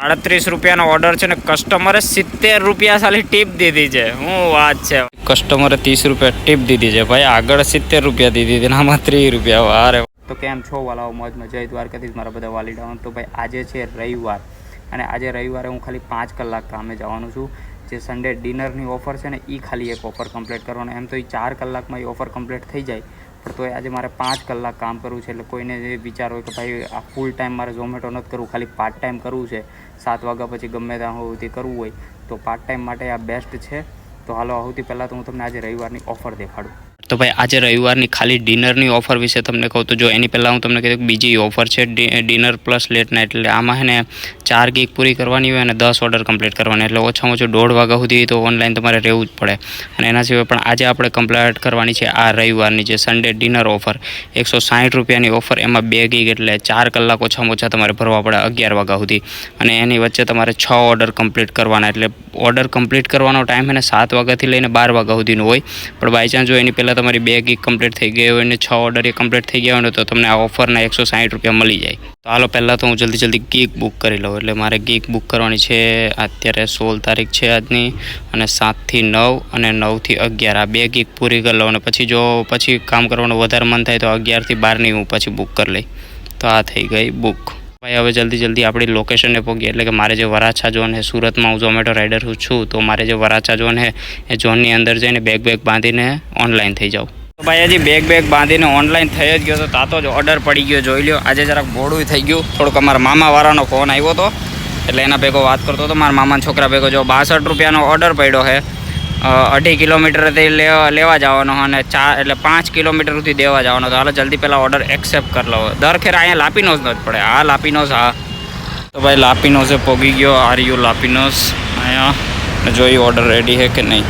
સાડત્રીસ રૂપિયાનો ઓર્ડર છે ને કસ્ટમરે સિત્તેર રૂપિયા ખાલી ટીપ દીધી છે. હું વાત છે. કસ્ટમરે ત્રીસ રૂપિયા ટીપ દીધી છે. ભાઈ, આગળ સિત્તેર રૂપિયા દીધી હતી આમાં ત્રીસ રૂપિયા. વારે તો કેમ છો વાલાઓ? મોજમાં જય દ્વારકાથી મારા બધા વાલીડા તો ભાઈ, આજે છે રવિવાર અને આજે રવિવારે હું ખાલી પાંચ કલાક કામે જવાનું છું. જે સન્ડે ડિનરની ઓફર છે ને એ ખાલી એક ઓફર કમ્પ્લીટ કરવાનો. એમ તો એ ચાર કલાકમાં એ ઓફર કમ્પ્લીટ થઈ જાય. તોય આજે મારે પાંચ કલાક કામ કરવું છે, એટલે કોઈને જે વિચાર હોય કે ભાઈ, આ ફૂલ ટાઈમ મારે ઝોમેટો નથી કરવું, ખાલી પાર્ટ ટાઈમ કરવું છે, સાત વાગ્યા પછી ગમે ત્યાં સુધી કરવું હોય, તો પાર્ટ ટાઈમ માટે આ બેસ્ટ છે. તો હાલો આવતી પહેલાં તો હું તમને આજે રવિવારની ઓફર દેખાડું. તો ભાઈ આજે રવિવારની ખાલી ડિનરની ઓફર વિશે તમને કહું તો જો એની પહેલાં હું તમને કીધું બીજી ઓફર છે ડિનર પ્લસ લેટ નાઇટ. એટલે આમાં હેને ચાર ગીક પૂરી કરવાની હોય અને દસ ઓર્ડર કમ્પ્લીટ કરવાની. એટલે ઓછામાં ઓછું દોઢ વાગ્યા સુધી તો ઓનલાઈન તમારે રહેવું જ પડે. અને એના સિવાય પણ આજે આપણે કમ્પ્લીટ કરવાની છે આ રવિવારની જે સન્ડે ડિનર ઓફર. એકસો સાઠ રૂપિયાની ઓફર, એમાં બે ગીક એટલે ચાર કલાક ઓછામાં ઓછા તમારે ભરવા પડે અગિયાર વાગ્યા સુધી. અને એની વચ્ચે તમારે છ ઓર્ડર કમ્પ્લીટ કરવાના. એટલે ઓર્ડર કમ્પ્લીટ કરવાનો ટાઈમ એને સાત વાગ્યાથી લઈને બાર વાગ્યા સુધીનો હોય. પણ બાય ચાન્સ જો એની પહેલાં તમારી બે ગીક કમ્પ્લીટ થઈ ગઈ હોય અને છ ઓર્ડર એ કમ્પ્લીટ થઈ ગયા હોય તો તમને આ ઓફરના એકસો સાઠ રૂપિયા મળી જાય. તો હાલો, પહેલાં તો હું જલ્દી જલ્દી ગીક બુક કરી લઉં. એટલે મારે ગીક બુક કરવાની છે અત્યારે સોળ તારીખ છે આજની અને સાતથી નવ અને નવથી અગિયાર. આ બે ગીક પૂરી કરી લઉં અને પછી જો પછી કામ કરવાનું વધારે મન થાય તો અગિયારથી બારની હું પછી બુક કરી લઈ તો આ થઈ ગઈ બુક ભાઈ, હવે જલ્દી જલ્દી આપણી લોકેશને પહોંચીએ એટલે કે મારે જે વરાછા ઝોન છે, સુરતમાં હું ઝોમેટો રાઇડર છું, તો મારે જે વરાછા ઝોન છે, એ ઝોનની અંદર જઈને બેગ બેગ બાંધીને ઓનલાઈન થઈ જાઉં. ભાઈ, હજી બેગ બેગ બાંધીને ઓનલાઈન થઈ જ ગયો તો તાતો જ ઓર્ડર પડી ગયો, જોઈ લ્યો. આજે જરાક ભોળું થઈ ગયું. થોડુંક અમારા મામાવાળાનો ફોન આવ્યો હતો એટલે એના ભેગો વાત કરતો હતો. મારા મામાના છોકરા ભેગો જો બાસઠ રૂપિયાનો ઓર્ડર પડ્યો છે અઢી કિલોમીટરથી લેવા લેવા જવાનો અને ચાર એટલે પાંચ કિલોમીટર સુધી દેવા જવાનો. તો હાલ જલ્દી પહેલાં ઓર્ડર એક્સેપ્ટ કરી લો દર ખેર અહીંયા લાપીનોઝ જ પડે. આ લાપીનોઝ, હા. તો ભાઈ લાપીનોઝે પોગી ગયો. Are you La Pinoz? અહીંયા. જોઈ ઓર્ડર રેડી છે કે નહીં?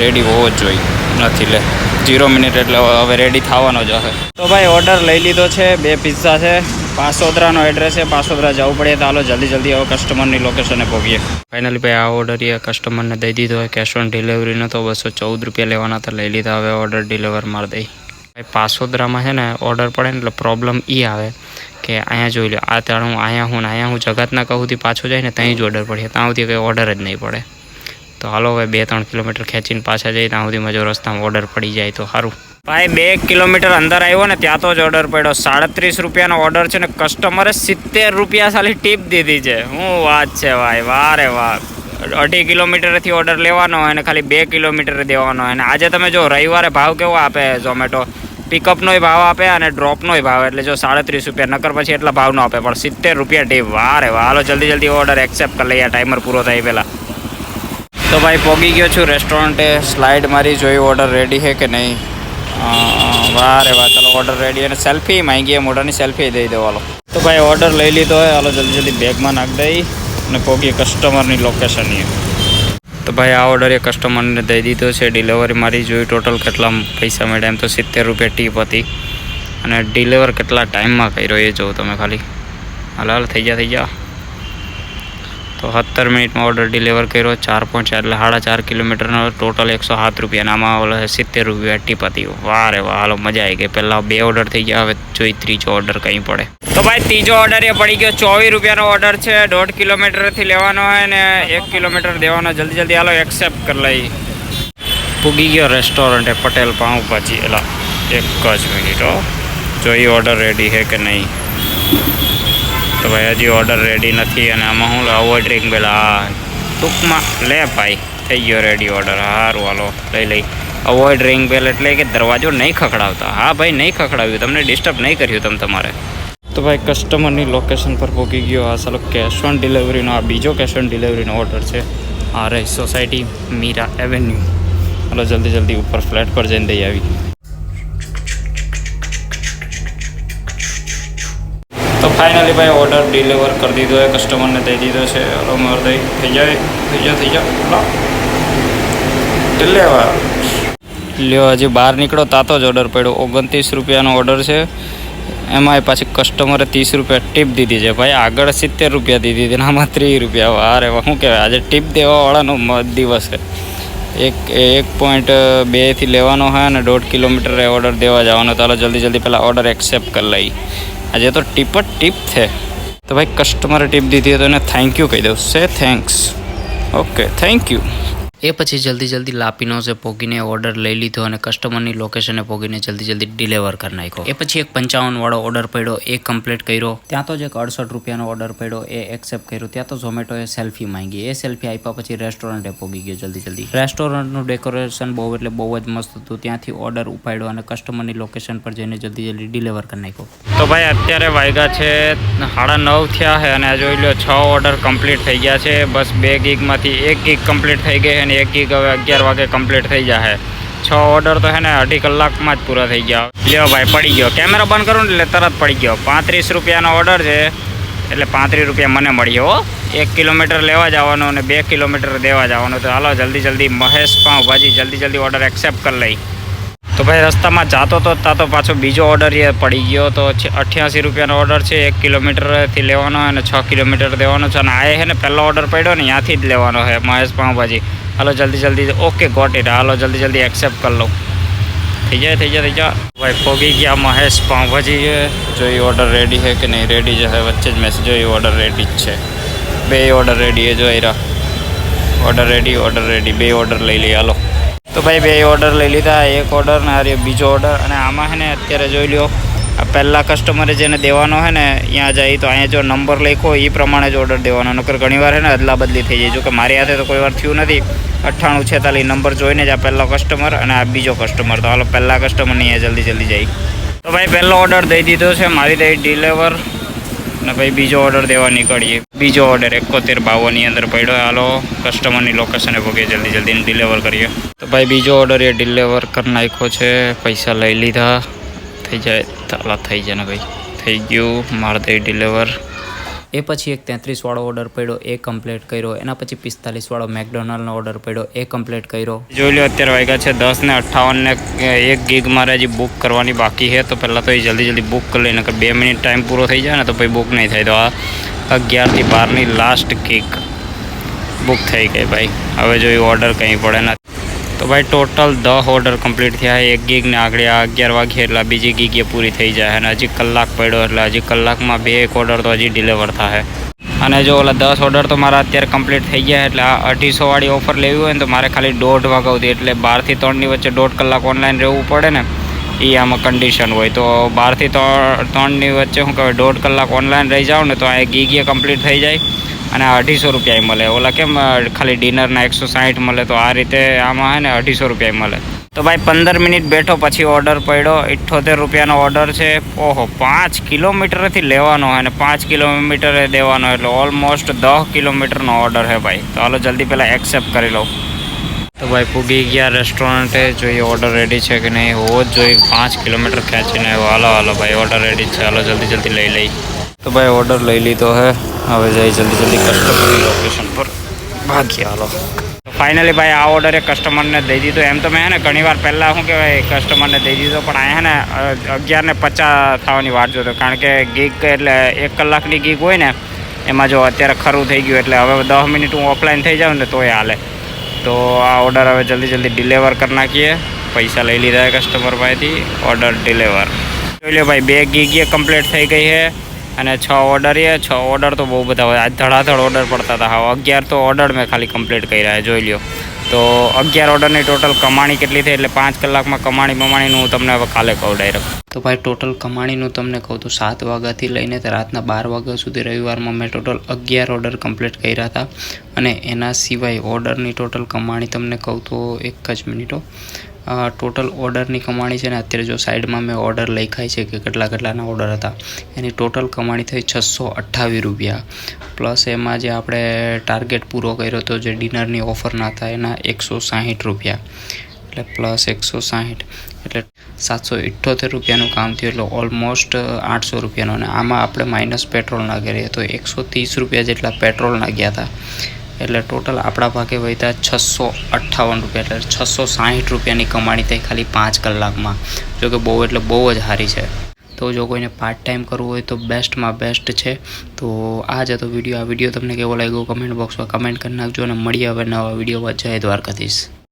રેડી હોવો જ જોઈએ. નથી લે. જીરો મિનિટ એટલે હવે રેડી થવાનો જ હશે તો ભાઈ ઓર્ડર લઈ લીધો છે. બે પિઝા છે. પાસોદરાનો એડ્રેસ છે. પાસોદરા જવું પડે. તો હાલો જલ્દી જલ્દી આવો કસ્ટમરની લોકેશને પહોંચીએ. ફાઇનલી ભાઈ, આ ઓર્ડર એ કસ્ટમરને દઈ દીધો. હોય કેશ ઓન ડિલિવરી તો બસો ચૌદ રૂપિયા લેવાના હતા. લઈ લીધા. હવે ઓર્ડર ડિલિવર મારી દઈ. ભાઈ, પાસોદરામાં છે ને ઓર્ડર પડે ને એટલે પ્રોબ્લેમ એ આવે કે અહીંયા જોઈ લો આ ત્યાં હું અહીંયા હું ને અહીંયા હું જગતના કહું પાછો જાય ને ત્યાં જ ઓર્ડર પડે ત્યાં સુધી કંઈ ઓર્ડર જ નહીં પડે. તો હાલો હવે બે ત્રણ કિલોમીટર ખેંચીને પાછા જઈએ ત્યાં સુધીમાં જો રસ્તામાં ઓર્ડર પડી જાય તો સારું. ભાઈ, બે કિલોમીટર અંદર આવ્યો ને ત્યાં તો જ ઓર્ડર પડ્યો. સાડત્રીસ રૂપિયાનો ઓર્ડર છે ને કસ્ટમરે સિત્તેર રૂપિયા ખાલી ટીપ દીધી છે. હું વાત છે ભાઈ? વાહ રે વાહ. અઢી કિલોમીટરથી ઓર્ડર લેવાનો હોય અને ખાલી બે કિલોમીટર દેવાનો હોય અને આજે તમે જો રવિવારે ભાવ કેવો આપે ઝોમેટો? પિકઅપનોય ભાવ આપે અને ડ્રોપનોય ભાવ. એટલે જો સાડત્રીસ રૂપિયા, નકર પછી એટલા ભાવ ન આપે. પણ સિત્તેર રૂપિયા ટીપ વાહ વાલો જલ્દી જલ્દી ઓર્ડર એક્સેપ્ટ કરી લઈએ. ટાઈમર પૂરો થાય પહેલાં. તો ભાઈ પોગી ગયો છું રેસ્ટોરન્ટે સ્લાઇડ મારી જોઈ ઓર્ડર રેડી છે કે નહીં? વારે રે ચાલો ઓર્ડર રેડી અને સેલ્ફી માંગી ગયા, મોઢાની સેલ્ફી દઈ દો, હાલો. તો ભાઈ ઓર્ડર લઈ લીધો હોય હાલો જલ્દી જલ્દી બેગમાં નાખ દઈ અને પોગી કસ્ટમરની લોકેશનની તો ભાઈ આ ઓર્ડર એ કસ્ટમરને દઈ દીધો છે ડિલિવરી મારી જોઈ ટોટલ કેટલા પૈસા મળ્યા એમ તો સિત્તેર રૂપિયા ટીપ હતી. અને ડિલિવર કેટલા ટાઈમમાં કર્યો એ જોઉં તમે ખાલી. હાલ હાલ, થઈ ગયા, થઈ જા તો સત્તર મિનિટમાં ઓર્ડર ડિલિવર કર્યો, ચાર પોઈન્ટ ચાર, એટલે સાડા ચાર કિલોમીટરનો ટોટલ એકસો સાત રૂપિયા આમાં ઓલા સિત્તેર રૂપિયા ટીપ હતી વાહ રે વાહ હાલો મજા આવી ગઈ. પહેલાં બે ઓર્ડર થઈ ગયા, હવે જોઈ ત્રીજો ઓર્ડર કંઈ પડે. તો ભાઈ, ત્રીજો ઓર્ડર એ પડી ગયો, ચોવીસ રૂપિયાનો ઓર્ડર છે. દોઢ કિલોમીટરથી લેવાનો હોય ને એક કિલોમીટર દેવાનો, જલ્દી જલ્દી હાલો એક્સેપ્ટ કરી લઈ. પૂગી ગયો રેસ્ટોરન્ટે પટેલ પાઉંભાજી એલા એક જ મિનિટ હો. જોઈ ઓર્ડર રેડી છે કે નહીં. તો ભાઈ, હજી ઓર્ડર રેડી નથી અને આમાં હું અવોઇડ ડ્રિંક પેલા. ટૂંકમાં લે ભાઈ, થઈ ગયો રેડી ઓર્ડર સારું, હાલો, લઈ લઈ. અવોઇડ રિંગ બેલ એટલે કે દરવાજો નહીં ખખડાવતા. હા ભાઈ, નહીં ખખડાવ્યું. તમને ડિસ્ટર્બ નહીં કર્યું તમે તમારે. તો ભાઈ કસ્ટમરની લોકેશન પર પહોંચી ગયો આ સાલો કેશ ઓન ડિલિવરીનો આ બીજો કેશ ઓન ડિલિવરીનો ઓર્ડર છે. આ રહી સોસાયટી મીરા એવેન્યુ હાલો, જલ્દી જલ્દી ઉપર ફ્લેટ પર જઈને દઈ આવી. ફાઇનલી ભાઈ ઓર્ડર ડિલિવર કરી દીધો છે કસ્ટમરને દઈ દીધો છે. હલો માર દઈ, થઈ જાય થઈ જાય થઈ જાય. લેવા લ્યો, હજી બહાર નીકળો, તાતો જ ઓર્ડર પડ્યો. ઓગણત્રીસ રૂપિયાનો ઓર્ડર છે. એમાંય પાછી કસ્ટમરે ત્રીસ રૂપિયા ટીપ દીધી છે. ભાઈ, આગળ સિત્તેર રૂપિયા દીધી હતી આમાં ત્રીસ રૂપિયા. અરે શું કહેવાય? આજે ટીપ દેવાવાળાનો દિવસ છે. એક એક પોઈન્ટ બેથી લેવાનો હોય અને દોઢ કિલોમીટરે ઓર્ડર દેવા જવાનો. તો જલ્દી જલ્દી પહેલાં ઓર્ડર એક્સેપ્ટ કરી લઈ આજે તો ટીપ જ ટીપ છે. તો ભાઈ કસ્ટમરે ટીપ દીધી તો એને થેન્ક યુ કહી દઉં. Say thanks okay thank you એ પછી જલ્દી જલ્દી લાપીનો છે પોગીને ઓર્ડર લઈ લીધો અને કસ્ટમરની લોકેશને પોગીને જલ્દી જલ્દી ડિલિવર કરી નાખ્યો. એ પછી એક પંચાવન વાળો ઓર્ડર પડ્યો, એ કમ્પ્લીટ કર્યો. ત્યાં તો જ એક અડસઠ રૂપિયાનો ઓર્ડર પડ્યો, એ એક્સેપ્ટ કર્યો. ત્યાં તો ઝોમેટોએ સેલ્ફી માંગી. એ સેલ્ફી આપ્યા પછી રેસ્ટોરન્ટે પોગી ગયો જલ્દી જલ્દી. રેસ્ટોરન્ટનું ડેકોરેશન બહુ એટલે બહુ જ મસ્ત હતું. ત્યાંથી ઓર્ડર ઉપાડ્યો અને કસ્ટમરની લોકેશન પર જઈને જલ્દી જલ્દી ડિલિવર કરી નાખ્યો. તો ભાઈ, અત્યારે વાગ્યા છે, સાડા નવ થયા છે અને આ જોઈ લો છ ઓર્ડર કમ્પ્લીટ થઈ ગયા છે. બસ બે ગીગમાંથી એક ગીગ કમ્પ્લીટ થઈ ગઈ છે અને એક ગીગ હવે અગિયાર વાગે કમ્પ્લીટ થઈ જશે છ ઓર્ડર તો છે ને અઢી કલાકમાં જ પૂરા થઈ ગયા લ્યો ભાઈ પડી ગયો કેમેરા બંધ કરું ને એટલે તરત પડી ગયો. પાંત્રીસ રૂપિયાનો ઓર્ડર છે, એટલે પાંત્રીસ રૂપિયા મને મળ્યો, હો. એક કિલોમીટર લેવા જવાનું અને બે કિલોમીટર દેવા જવાનું. તો હાલો, જલ્દી જલ્દી મહેશ પાઉંભાજી જલ્દી જલ્દી ઓર્ડર એક્સેપ્ટ કરી લઈ. તો ભાઈ, રસ્તામાં જાતો તો, તા તો પાછો બીજો ઓર્ડર એ પડી ગયો. તો અઠ્યાસી રૂપિયાનો ઓર્ડર છે, એક કિલોમીટરથી લેવાનો અને છ કિલોમીટર દેવાનો છે. અને આ છે ને, પહેલો ઓર્ડર પડ્યો ને, ત્યાંથી જ લેવાનો છે મહેશ પાઉંભાજી હાલો, જલ્દી જલ્દી. ઓકે ગોટ ઇટ હાલો, જલ્દી જલ્દી એક્સેપ્ટ કરી લઉં થઈ જાય થઈ જાય થઈ જાય. ભાઈ, પોગી ગયા મહેશ પાઉંભાજી છે. જો એ ઓર્ડર રેડી છે કે નહીં? રેડી જ છે. વચ્ચે જ મેસેજ એ ઓર્ડર રેડી જ છે. બે ઓર્ડર રેડી એ જોઈ રહ્યા ઓર્ડર રેડી ઓર્ડર રેડી બે ઓર્ડર લઈ લઈએ. હાલો. તો ભાઈ, બે ઓર્ડર લઈ લીધા. એક ઓર્ડર ને આ બીજો ઓર્ડર અને આમાં છે ને, અત્યારે જોઈ લ્યો. પહેલાં કસ્ટમરે જેને દેવાનો છે ને ત્યાં જાય તો અહીંયા જો નંબર લખો એ પ્રમાણે જ ઓર્ડર દેવાનો. નકર ઘણીવાર છે ને અદલા બદલી થઈ જાય. જો કે મારી હાથે તો કોઈ વાર થયું નથી. અઠ્ઠાણું, છેતાલીસ નંબર જોઈને જ આ પહેલો કસ્ટમર અને આ બીજો કસ્ટમર તો હાલો, પહેલાં કસ્ટમરની અહીંયા જલ્દી જલ્દી જાય. તો ભાઈ, પહેલો ઓર્ડર દઈ દીધો છે. મારી દઈ ડિલેવર અને ભાઈ બીજો ઓર્ડર દેવા નીકળીએ. બીજો ઓર્ડર એકોતેર બાવનની અંદર પડ્યો. હાલો કસ્ટમરની લોકેશને ભોગે જલ્દી જલ્દી ડિલિવર કરીએ. તો ભાઈ, બીજો ઓર્ડર એ ડિલિવર કરી નાખ્યો છે. પૈસા લઈ લીધા. થઈ જાય તાલા થઈ જાય ને ભાઈ. થઈ ગયું મારે દઈ ડિલિવર એ પછી એક તેત્રીસ વાળો ઓર્ડર પડ્યો એ કમ્પ્લીટ કર્યો. એના પછી પિસ્તાલીસવાળો મેકડોનલ્ડનો ઓર્ડર પડ્યો એ કમ્પ્લીટ કર્યો. જોઈ લો અત્યારે વાગ્યા છે દસ ને અઠ્ઠાવન ને એક ગીગ મારે હજી બુક કરવાની બાકી છે. તો પહેલાં તો એ જલ્દી જલ્દી બુક કરી લઈને બે મિનિટ ટાઈમ પૂરો થઈ જાય ને તો પછી બુક નહીં થાય. તો આ અગિયારથી બારની લાસ્ટ કીક બુક થઈ ગઈ ભાઈ. હવે જો એ ઓર્ડર કંઈ પડે ને તો ભાઈ ટોટલ દસ ઓર્ડર કમ્પ્લીટ થયા એક ગીગને આગળ અગિયાર વાગ્યે એટલે બીજી ગીગ એ પૂરી થઈ જાય અને હજી કલાક પડ્યો એટલે હજી કલાકમાં બે એક ઓર્ડર તો હજી ડિલિવર થાય અને જો ઓલા દસ ઓર્ડર તો મારા અત્યારે કમ્પ્લીટ થઈ ગયા એટલે આ અઢીસો વાળી ઓફર લેવી હોય ને તો મારે ખાલી દોઢ વાગ્યા સુધી એટલે બારથી ત્રણની વચ્ચે દોઢ કલાક ઓનલાઈન રહેવું પડે ને એ આમાં કન્ડિશન હોય. તો બારથી ત્રણ ત્રણની વચ્ચે શું કહેવાય દોઢ કલાક ઓનલાઈન રહી જાઉં ને તો આ ગીગીએ કમ્પ્લીટ થઈ જાય. અને અઢીસો રૂપિયા મળે. ઓલા કેમ ખાલી ડિનરના એકસો સાહીઠ મળે તો આ રીતે આમાં હે ને અઢીસો રૂપિયા મળે. તો ભાઈ પંદર મિનિટ બેઠો પછી ઓર્ડર પડ્યો. ઇઠ્ઠોતેર રૂપિયાનો ઓર્ડર છે. ઓહો, પાંચ કિલોમીટરથી લેવાનો હોય અને પાંચ કિલોમીટરે દેવાનો એટલે ઓલમોસ્ટ દસ કિલોમીટરનો ઓર્ડર છે ભાઈ. તો હાલો જલ્દી પહેલાં એક્સેપ્ટ કરી લઉં. તો ભાઈ પૂગી ગયા રેસ્ટોરન્ટે જોઈએ ઓર્ડર રેડી છે કે નહીં. હોવો જ જોઈએ. પાંચ કિલોમીટર ખેંચીને. હાલો હાલો ભાઈ ઓર્ડર રેડી છે. હાલો, જલ્દી જલ્દી લઈ લઈ. તો ભાઈ ઓર્ડર લઈ લીધો હે. હવે જઈ જલ્દી જલ્દી કસ્ટમરની લોકેશન પર. ભાગી હાલો. ફાઇનલી ભાઈ આ ઓર્ડર એ કસ્ટમરને દઈ દીધો. એમ તો મેં હે ને ઘણીવાર પહેલાં શું કહેવાય કસ્ટમરને દઈ દીધો, પણ અહીંયા ને અગિયાર ને પચાસ થવાની વાત જોતો. કારણ કે ગીગ એટલે એક કલાકની ગીગ હોય ને, એમાં જો અત્યારે ખરું થઈ ગયું એટલે હવે દસ મિનિટ હું ઓફલાઈન થઈ જાઉં ને તોય હાલે. તો આ ઓર્ડર હવે જલ્દી જલ્દી ડિલિવર કરી નાખીએ. પૈસા લઈ લીધા કસ્ટમર પાસેથી. ઓર્ડર ડિલેવર જોઈ લો ભાઈ, બે ગીગીએ કમ્પ્લીટ થઈ ગઈ છે. અને છ ઓર્ડર એ છ ઓર્ડર તો બહુ બધા હોય. આજ ધડાધડ ઓર્ડર પડતા હતા. હા અગિયાર તો ઓર્ડર મેં ખાલી કમ્પ્લીટ કર્યા જોઈ લ્યો. તો અગિયાર ઓર્ડરની ટોટલ કમાણી કેટલી થઈ? એટલે પાંચ કલાકમાં કમાણી બમાણીનું હું તમને હવે કાલે કહું ડાયરેક્ટ તો ભાઈ ટોટલ કમાણીનું તમને કહું તો સાત વાગ્યાથી લઈને રાતના બાર વાગ્યા સુધી રવિવારમાં મેં ટોટલ અગિયાર ઓર્ડર કમ્પ્લીટ કર્યા હતા. અને એના સિવાય ઓર્ડરની ટોટલ કમાણી તમને કહું તો એક જ મિનિટો ટોટલ ઓર્ડરની કમાણી છે ને, અત્યારે જો સાઈડમાં મેં ઓર્ડર લખાય છે કે કેટલા કેટલાના ઓર્ડર હતા, એની ટોટલ કમાણી થઈ છસો અઠ્ઠાવીસ રૂપિયા. પ્લસ એમાં જે આપણે ટાર્ગેટ પૂરો કર્યો હતો જે ડિનરની ઓફરના હતા એના એકસો સાહીઠ રૂપિયા. એટલે પ્લસ એકસો સાહીઠ. એટલે સાતસો ઇઠ્ઠોતેર રૂપિયાનું કામ થયું, એટલે ઓલમોસ્ટ આઠસો રૂપિયાનું. અને આમાં આપણે માઇનસ પેટ્રોલના કરીએ તો એકસો ત્રીસ રૂપિયા જેટલા પેટ્રોલના ગયા હતા. એટલે ટોટલ આપણા ભાગે વહીતા છસો અઠ્ઠાવન રૂપિયા એટલે છસો સાહીઠ રૂપિયાની કમાણી થઈ ખાલી પાંચ કલાકમાં. જો કે બહુ એટલે બહુ જ સારી છે. તો જો કોઈને પાર્ટ ટાઈમ કરવું હોય તો બેસ્ટમાં બેસ્ટ છે. તો આ જ હતો વીડિયો આ વીડિયો તમને કેવો લાગ્યો? કમેન્ટ બોક્સમાં કમેન્ટ કરી નાખજો અને મળીએ હવે નવા વિડીયોમાં જય દ્વારકાધીશ.